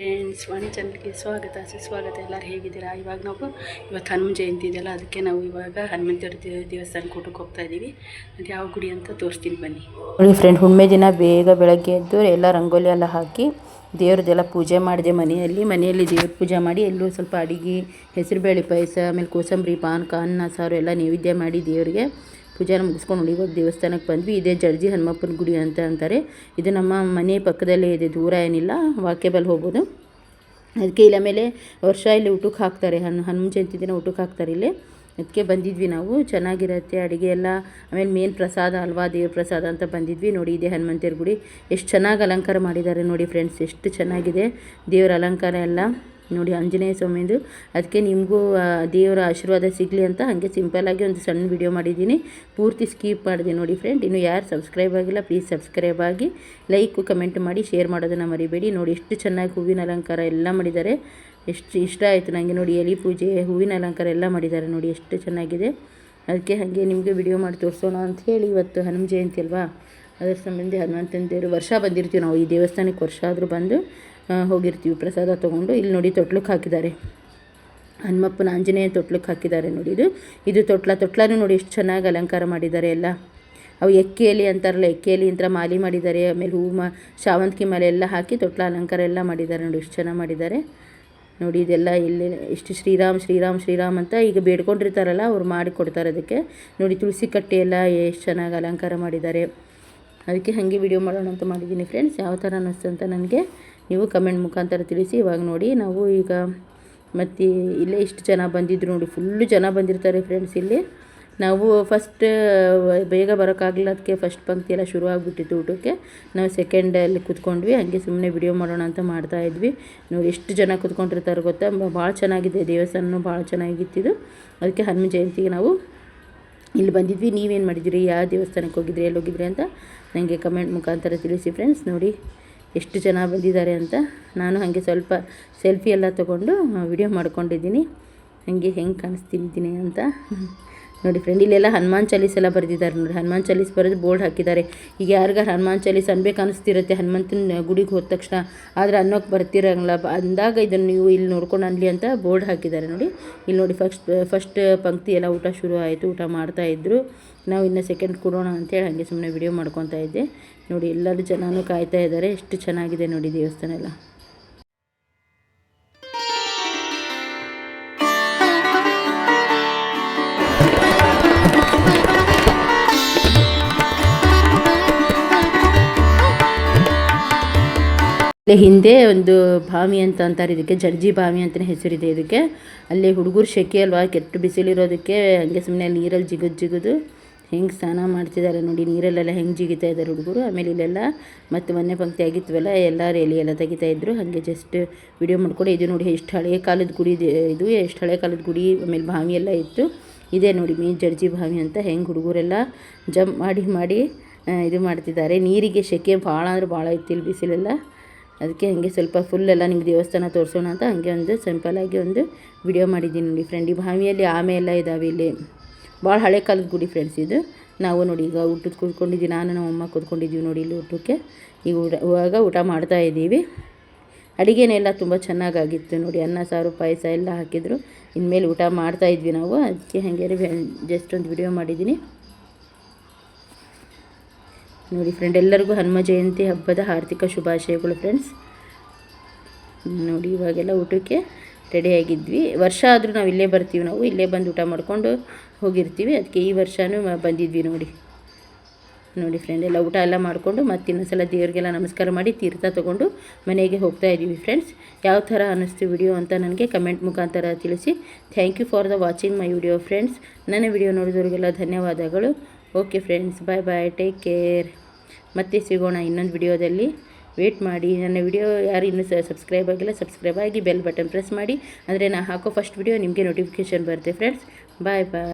Friends ವಾಣಿ ಚಾನಲ್ಗೆ ಸ್ವಾಗತ. ಸುಸ್ವಾಗತ ಎಲ್ಲರೂ ಹೇಗಿದ್ದೀರಾ? ಇವಾಗ ನಾವು ಇವತ್ತು ಹನುಮ ಜಯಂತಿ ಇದೆಯಲ್ಲ, ಅದಕ್ಕೆ ನಾವು ಇವಾಗ ಹನುಮಂತರ ದೇ- ದೇವಸ್ಥಾನಕ್ಕೆ ಊಟಕ್ಕೆ ಹೋಗ್ತಾ ಇದ್ದೀವಿ. ಅದು ಯಾವ ಗುಡಿ ಅಂತ ತೋರಿಸ್ತೀನಿ ಬನ್ನಿ. ನೋಡಿ ಫ್ರೆಂಡ್ ಹುಣ್ಮೆ ದಿನ ಬೇಗ ಬೆಳಗ್ಗೆ ಎದ್ದು ಎಲ್ಲ ರಂಗೋಲಿ ಎಲ್ಲ ಹಾಕಿ ದೇವ್ರದ್ದೆಲ್ಲ ಪೂಜೆ ಮಾಡಿದೆ ಮನೆಯಲ್ಲಿ. ಮನೆಯಲ್ಲಿ ದೇವ್ರ ಪೂಜೆ ಮಾಡಿ ಎಲ್ಲೂ ಸ್ವಲ್ಪ ಅಡಿಗೆ ಹೆಸರುಬೇಳೆ ಪಾಯಸ, ಆಮೇಲೆ ಕೋಸಂಬರಿ, ಪಾನಕ, ಅನ್ನ, ಸಾರು ಎಲ್ಲ ನೈವೇದ್ಯ ಮಾಡಿ ದೇವರಿಗೆ ಪೂಜೆನ ಮುಗಿಸ್ಕೊಂಡು ಇವಾಗ ದೇವಸ್ಥಾನಕ್ಕೆ ಬಂದ್ವಿ. ಇದೇ ಜಡ್ಜಿ ಹನುಮಪ್ಪನ ಗುಡಿ ಅಂತ ಅಂತಾರೆ. ಇದು ನಮ್ಮ ಮನೆ ಪಕ್ಕದಲ್ಲೇ ಇದೆ, ದೂರ ಏನಿಲ್ಲ, ವಾಕ್ಯಬಲ್ ಹೋಗ್ಬೋದು. ಅದಕ್ಕೆ ಇಲ್ಲ ಮೇಲೆ ವರ್ಷ ಇಲ್ಲಿ ಊಟಕ್ಕೆ ಹಾಕ್ತಾರೆ. ಹನ್ ಹನುಮ ಜಯಂತಿ ದಿನ ಊಟಕ್ಕೆ ಹಾಕ್ತಾರೆ ಇಲ್ಲಿ. ಅದಕ್ಕೆ ಬಂದಿದ್ವಿ ನಾವು. ಚೆನ್ನಾಗಿರುತ್ತೆ ಅಡುಗೆ ಎಲ್ಲ. ಆಮೇಲೆ ಮೇನ್ ಪ್ರಸಾದ ಅಲ್ವಾ, ದೇವ್ರ ಪ್ರಸಾದ ಅಂತ ಬಂದಿದ್ವಿ. ನೋಡಿ, ಇದೆ ಹನುಮಂತೇರ್ ಗುಡಿ. ಎಷ್ಟು ಚೆನ್ನಾಗಿ ಅಲಂಕಾರ ಮಾಡಿದ್ದಾರೆ ನೋಡಿ ಫ್ರೆಂಡ್ಸ್ ಎಷ್ಟು ಚೆನ್ನಾಗಿದೆ ದೇವರ ಅಲಂಕಾರ ಎಲ್ಲ. ನೋಡಿ, ಆಂಜನೇಯ ಸ್ವಾಮಿದು. ಅದಕ್ಕೆ ನಿಮಗೂ ದೇವರ ಆಶೀರ್ವಾದ ಸಿಗಲಿ ಅಂತ ಹಾಗೆ ಸಿಂಪಲ್ಲಾಗಿ ಒಂದು ಸಣ್ಣ ವಿಡಿಯೋ ಮಾಡಿದ್ದೀನಿ. ಪೂರ್ತಿ ಸ್ಕೀಪ್ ಮಾಡಿದೆ ನೋಡಿ ಫ್ರೆಂಡ್ ಇನ್ನು ಯಾರು ಸಬ್ಸ್ಕ್ರೈಬ್ ಆಗಿಲ್ಲ ಪ್ಲೀಸ್ ಸಬ್ಸ್ಕ್ರೈಬ್ ಆಗಿ. ಲೈಕು ಕಮೆಂಟ್ ಮಾಡಿ ಶೇರ್ ಮಾಡೋದನ್ನು ಮರಿಬೇಡಿ. ನೋಡಿ, ಎಷ್ಟು ಚೆನ್ನಾಗಿ ಹೂವಿನ ಅಲಂಕಾರ ಎಲ್ಲ ಮಾಡಿದ್ದಾರೆ. ಎಷ್ಟು ಇಷ್ಟ ಆಯಿತು ನನಗೆ ನೋಡಿ, ಎಲಿ ಪೂಜೆ, ಹೂವಿನ ಅಲಂಕಾರ ಎಲ್ಲ ಮಾಡಿದ್ದಾರೆ ನೋಡಿ, ಎಷ್ಟು ಚೆನ್ನಾಗಿದೆ. ಅದಕ್ಕೆ ಹಾಗೆ ನಿಮಗೆ ವಿಡಿಯೋ ಮಾಡಿ ತೋರಿಸೋಣ ಅಂತ ಹೇಳಿ ಇವತ್ತು ಹನುಮ ಜಯಂತಿ ಅಲ್ವಾ? ಅದರ ಸಂಬಂಧಿ ಹನುಮಂತನ ದೇವರು ವರ್ಷ ಬಂದಿರ್ತೀವಿ ನಾವು. ಈ ದೇವಸ್ಥಾನಕ್ಕೆ ವರ್ಷ ಆದರೂ ಬಂದು ಹೋಗಿರ್ತೀವಿ. ಪ್ರಸಾದ ತೊಗೊಂಡು ಇಲ್ಲಿ ನೋಡಿ ತೊಟ್ಲಕ್ಕೆ ಹಾಕಿದ್ದಾರೆ. ಹನುಮಪ್ಪನ ಆಂಜನೇಯ ತೊಟ್ಲಕ್ಕೆ ಹಾಕಿದ್ದಾರೆ ನೋಡಿ ಇದು. ಇದು ತೊಟ್ಲ, ತೊಟ್ಲನೂ ನೋಡಿ ಎಷ್ಟು ಚೆನ್ನಾಗಿ ಅಲಂಕಾರ ಮಾಡಿದ್ದಾರೆ ಎಲ್ಲ. ಅವು ಎಕ್ಕೆಯಲ್ಲಿ ಅಂತಾರಲ್ಲ ಎಕ್ಕೆಯಲ್ಲಿ ಅಂತ ಮಾಲಿ ಮಾಡಿದ್ದಾರೆ, ಆಮೇಲೆ ಹೂವು ಮಾ, ಶಾವಂತಿಗೆ ಮಾಲೆ ಎಲ್ಲ ಹಾಕಿ ತೊಟ್ಲ ಅಲಂಕಾರ ಎಲ್ಲ ಮಾಡಿದ್ದಾರೆ ನೋಡಿ ಎಷ್ಟು ಚೆನ್ನಾಗಿ ಮಾಡಿದ್ದಾರೆ. ನೋಡಿ ಇದೆಲ್ಲ ಇಲ್ಲಿ ಇಷ್ಟು ಶ್ರೀರಾಮ್ ಶ್ರೀರಾಮ್ ಶ್ರೀರಾಮ್ ಅಂತ ಈಗ ಬೇಡ್ಕೊಂಡಿರ್ತಾರಲ್ಲ, ಅವ್ರು ಮಾಡಿ ಕೊಡ್ತಾರೆ ಅದಕ್ಕೆ. ನೋಡಿ ತುಳಸಿ ಕಟ್ಟೆ ಎಲ್ಲ ಎಷ್ಟು ಚೆನ್ನಾಗಿ ಅಲಂಕಾರ ಮಾಡಿದ್ದಾರೆ. ಅದಕ್ಕೆ ಹಾಗೆ ವಿಡಿಯೋ ಮಾಡೋಣ ಅಂತ ಮಾಡಿದ್ದೀನಿ ಫ್ರೆಂಡ್ಸ್ ಯಾವ ಥರ ಅನ್ನಿಸ್ತು ಅಂತ ನನಗೆ ನೀವು ಕಮೆಂಟ್ ಮುಖಾಂತರ ತಿಳಿಸಿ, ಇವಾಗ ನೋಡಿ ನಾವು ಈಗ ಮತ್ತು ಇಲ್ಲೇ ಇಷ್ಟು ಜನ ಬಂದಿದ್ರು ನೋಡಿ ಫುಲ್ಲು ಜನ ಬಂದಿರ್ತಾರೆ ಫ್ರೆಂಡ್ಸ್ ಇಲ್ಲಿ. ನಾವು ಫಸ್ಟ್ ಬೇಗ ಬರೋಕ್ಕಾಗಲಿಲ್ಲ, ಅದಕ್ಕೆ ಫಸ್ಟ್ ಪಂಕ್ತಿ ಎಲ್ಲ ಶುರು ಆಗಿಬಿಟ್ಟಿತ್ತು ಊಟಕ್ಕೆ. ನಾವು ಸೆಕೆಂಡಲ್ಲಿ ಕೂತ್ಕೊಂಡ್ವಿ, ಹಾಗೆ ಸುಮ್ಮನೆ ವಿಡಿಯೋ ಮಾಡೋಣ ಅಂತ ಮಾಡ್ತಾ ಇದ್ವಿ. ನೋಡಿ ಎಷ್ಟು ಜನ ಕುತ್ಕೊಂಡಿರ್ತಾರೆ ಗೊತ್ತಾ? ಭಾಳ ಚೆನ್ನಾಗಿದೆ ದೇವಸ್ಥಾನ ಭಾಳ ಚೆನ್ನಾಗಿತ್ತಿದ್ದು ಅದಕ್ಕೆ ಹನುಮ ಜಯಂತಿಗೆ ನಾವು ಇಲ್ಲಿ ಬಂದಿದ್ವಿ. ನೀವೇನು ಮಾಡಿದ್ರಿ? ಯಾವ ದೇವಸ್ಥಾನಕ್ಕೆ ಹೋಗಿದ್ರಿ? ಎಲ್ಲಿ ಹೋಗಿದ್ರಿ ಅಂತ ನನಗೆ ಕಮೆಂಟ್ ಮುಖಾಂತರ ತಿಳಿಸಿ ಫ್ರೆಂಡ್ಸ್ ನೋಡಿ. ಎಷ್ಟು ಜನ ಬಂದಿದ್ದಾರೆ ಅಂತ ನಾನು ಹಾಗೆ ಸ್ವಲ್ಪ ಸೆಲ್ಫಿ ಎಲ್ಲ ತಗೊಂಡು ವಿಡಿಯೋ ಮಾಡ್ಕೊಂಡಿದ್ದೀನಿ. ಹಾಗೆ ಹೆಂಗೆ ಕಾಣಿಸ್ತಿದ್ದೀನಿ ಅಂತ. ನೋಡಿ ಫ್ರೆಂಡ್ ಇಲ್ಲೆಲ್ಲ ಹನುಮಾನ್ ಚಾಲೀಸ್ ಎಲ್ಲ ಬರೆದಿದ್ದಾರೆ ನೋಡಿ. ಹನುಮಾನ್ ಚಾಲೀಸ್ ಬರೆದು ಬೋರ್ಡ್ ಹಾಕಿದ್ದಾರೆ. ಈಗ ಯಾರಿಗಾರು ಹನುಮಾನ್ ಚಾಲೀಸ್ ಅನ್ಬೇಕು ಅನಿಸ್ತಿರುತ್ತೆ ಹನುಮಂತನ ಗುಡಿಗೆ ಹೋದ ತಕ್ಷಣ. ಆದರೆ ಅನ್ನೋಕೆ ಬರ್ತಿರಂಗಿಲ್ಲ. ಅಂದಾಗ ಇದನ್ನು ನೀವು ಇಲ್ಲಿ ನೋಡ್ಕೊಂಡು ಅನ್ಲಿ ಅಂತ ಬೋರ್ಡ್ ಹಾಕಿದ್ದಾರೆ ನೋಡಿ. ಇಲ್ಲಿ ನೋಡಿ ಫಸ್ಟ್ ಫಸ್ಟ್ ಪಂಕ್ತಿ ಎಲ್ಲ ಊಟ ಶುರು ಆಯಿತು, ಊಟ ಮಾಡ್ತಾ ಇದ್ದರು ನಾವು ಇನ್ನು ಸೆಕೆಂಡ್ ಕೊಡೋಣ ಅಂತೇಳಿ ಹಾಗೆ ಸುಮ್ಮನೆ ವಿಡಿಯೋ ಮಾಡ್ಕೊತಾ ಇದ್ದೆ. ನೋಡಿ, ಎಲ್ಲರೂ ಜನನೂ ಕಾಯ್ತಾ ಇದ್ದಾರೆ. ಎಷ್ಟು ಚೆನ್ನಾಗಿದೆ ನೋಡಿ ದೇವಸ್ಥಾನ ಎಲ್ಲ. ಹಿಂದೆ ಒಂದು ಬಾವಿ ಅಂತ ಅಂತಾರೆ, ಇದಕ್ಕೆ ಜರ್ಜಿ ಬಾವಿ ಅಂತಲೇ ಹೆಸರಿದೆ ಇದಕ್ಕೆ. ಅಲ್ಲಿ ಹುಡುಗರು ಶೆಕೆ ಅಲ್ವಾ, ಕೆಟ್ಟು ಬಿಸಿಲಿರೋದಕ್ಕೆ ಹಂಗೆ ಸುಮ್ಮನೆ ನೀರಲ್ಲಿ ಜಿಗಿದು ಜಿಗಿದು ಹೆಂಗೆ ಸ್ನಾನ ಮಾಡ್ತಿದ್ದಾರೆ ನೋಡಿ, ನೀರಲ್ಲೆಲ್ಲ ಹೆಂಗೆ ಜಿಗಿತಾ ಇದ್ದಾರೆ ಹುಡುಗರು. ಆಮೇಲೆ ಇಲ್ಲೆಲ್ಲ ಮತ್ತು ಮೊನ್ನೆ ಪಂಕ್ತಿ ಆಗಿತ್ವಲ್ಲ ಎಲ್ಲ ರೇಲಿ ಎಲ್ಲ ತೆಗಿತಾ ಇದ್ರು. ಹಾಗೆ ಜಸ್ಟ್ ವಿಡಿಯೋ ಮಾಡ್ಕೊಂಡು ಇದು ನೋಡಿ, ಎಷ್ಟು ಹಳೆಯ ಕಾಲದ ಗುಡಿ ಇದೆ ಇದು, ಎಷ್ಟು ಹಳೆಯ ಕಾಲದ ಗುಡಿ, ಆಮೇಲೆ ಬಾವಿ ಎಲ್ಲ ಇತ್ತು. ಇದೆ ನೋಡಿ, ಮೀನು ಜಡ್ಜಿ ಬಾವಿ ಅಂತ ಹೆಂಗೆ ಹುಡುಗರೆಲ್ಲ ಜಂಪ್ ಮಾಡಿ ಮಾಡಿ ಇದು ಮಾಡ್ತಿದ್ದಾರೆ. ನೀರಿಗೆ ಸೆಕೆ ಭಾಳ ಅಂದ್ರೆ ಭಾಳ ಇತ್ತು ಇಲ್ಲಿ ಬಿಸಿಲೆಲ್ಲ. ಅದಕ್ಕೆ ಹಂಗೆ ಸ್ವಲ್ಪ ಫುಲ್ ಎಲ್ಲ ನಿಮ್ಗೆ ದೇವಸ್ಥಾನ ತೋರಿಸೋಣ ಅಂತ ಹಾಗೆ ಒಂದು ಸಿಂಪಲಾಗಿ ಒಂದು ವಿಡಿಯೋ ಮಾಡಿದ್ದೀನಿ ನೋಡಿ ಫ್ರೆಂಡ್ ಈ ಬಾವಿಯಲ್ಲಿ ಆಮೆ ಎಲ್ಲ ಇದ್ದಾವೆ ಇಲ್ಲಿ. ಭಾಳ ಹಳೆ ಕಾಲದ ಗುಡಿ ಫ್ರೆಂಡ್ಸ್ ಇದು. ನಾವು ನೋಡಿ ಈಗ ಊಟದ ಕೂತ್ಕೊಂಡಿದ್ದೀವಿ, ನಾನು, ನಮ್ಮ ಅಮ್ಮ ಕೂತ್ಕೊಂಡಿದ್ದೀವಿ ನೋಡಿ ಇಲ್ಲಿ ಊಟಕ್ಕೆ. ಈಗ ಊಟ, ಇವಾಗ ಊಟ ಮಾಡ್ತಾ ಇದ್ದೀವಿ. ಅಡುಗೆನೆಲ್ಲ ತುಂಬ ಚೆನ್ನಾಗಾಗಿತ್ತು ನೋಡಿ, ಅನ್ನ, ಸಾರು, ಪಾಯಸ ಎಲ್ಲ ಹಾಕಿದ್ರು. ಇನ್ಮೇಲೆ ಊಟ ಮಾಡ್ತಾ ಇದ್ವಿ ನಾವು. ಅದಕ್ಕೆ ಹಾಗೆ ಜಸ್ಟ್ ಒಂದು ವಿಡಿಯೋ ಮಾಡಿದ್ದೀನಿ. ನೋಡಿ ಫ್ರೆಂಡ್ ಎಲ್ಲರಿಗೂ ಹನುಮ ಜಯಂತಿ ಹಬ್ಬದ ಹಾರ್ದಿಕ ಶುಭಾಶಯಗಳು ಫ್ರೆಂಡ್ಸ್ ನೋಡಿ, ಇವಾಗೆಲ್ಲ ಊಟಕ್ಕೆ ರೆಡಿಯಾಗಿದ್ವಿ ವರ್ಷ ಆದರೂ ನಾವು ಇಲ್ಲೇ ಬರ್ತೀವಿ ನಾವು. ಇಲ್ಲೇ ಬಂದು ಊಟ ಮಾಡಿಕೊಂಡು ಹೋಗಿರ್ತೀವಿ. ಅದಕ್ಕೆ ಈ ವರ್ಷವೂ ಬಂದಿದ್ವಿ ನೋಡಿ. ನೋಡಿ ಫ್ರೆಂಡ್ ಎಲ್ಲ ಊಟ ಎಲ್ಲ ಮಾಡಿಕೊಂಡು ಮತ್ತೆ ಇನ್ನೊಂದ್ಸಲ ದೇವರಿಗೆಲ್ಲ ನಮಸ್ಕಾರ ಮಾಡಿ ತೀರ್ಥ ತೊಗೊಂಡು ಮನೆಗೆ ಹೋಗ್ತಾ ಇದ್ದೀವಿ ಫ್ರೆಂಡ್ಸ್ ಯಾವ ಥರ ಅನ್ನಿಸ್ತು ವಿಡಿಯೋ ಅಂತ ನನಗೆ ಕಮೆಂಟ್ ಮುಖಾಂತರ ತಿಳಿಸಿ. Thank you for the watching my video friends ನನ್ನ ವಿಡಿಯೋ ನೋಡಿದವರಿಗೆಲ್ಲ ಧನ್ಯವಾದಗಳು. Okay friends bye bye take care ಮತ್ತೆ ಸಿಗೋಣ ಇನ್ನೊಂದು ವಿಡಿಯೋದಲ್ಲಿ. ವೇಟ್ ಮಾಡಿ, ನನ್ನ ವಿಡಿಯೋ ಯಾರು ಇನ್ನೂ ಸಬ್ಸ್ಕ್ರೈಬ್ ಆಗಿಲ್ಲ ಸಬ್ಸ್ಕ್ರೈಬ್ ಆಗಿ ಬೆಲ್ ಬಟನ್ ಪ್ರೆಸ್ ಮಾಡಿ. ಅಂದರೆ ನಾನು ಹಾಕೋ ಫಸ್ಟ್ ವಿಡಿಯೋ ನಿಮಗೆ ನೋಟಿಫಿಕೇಷನ್ ಬರುತ್ತೆ. Friends bye bye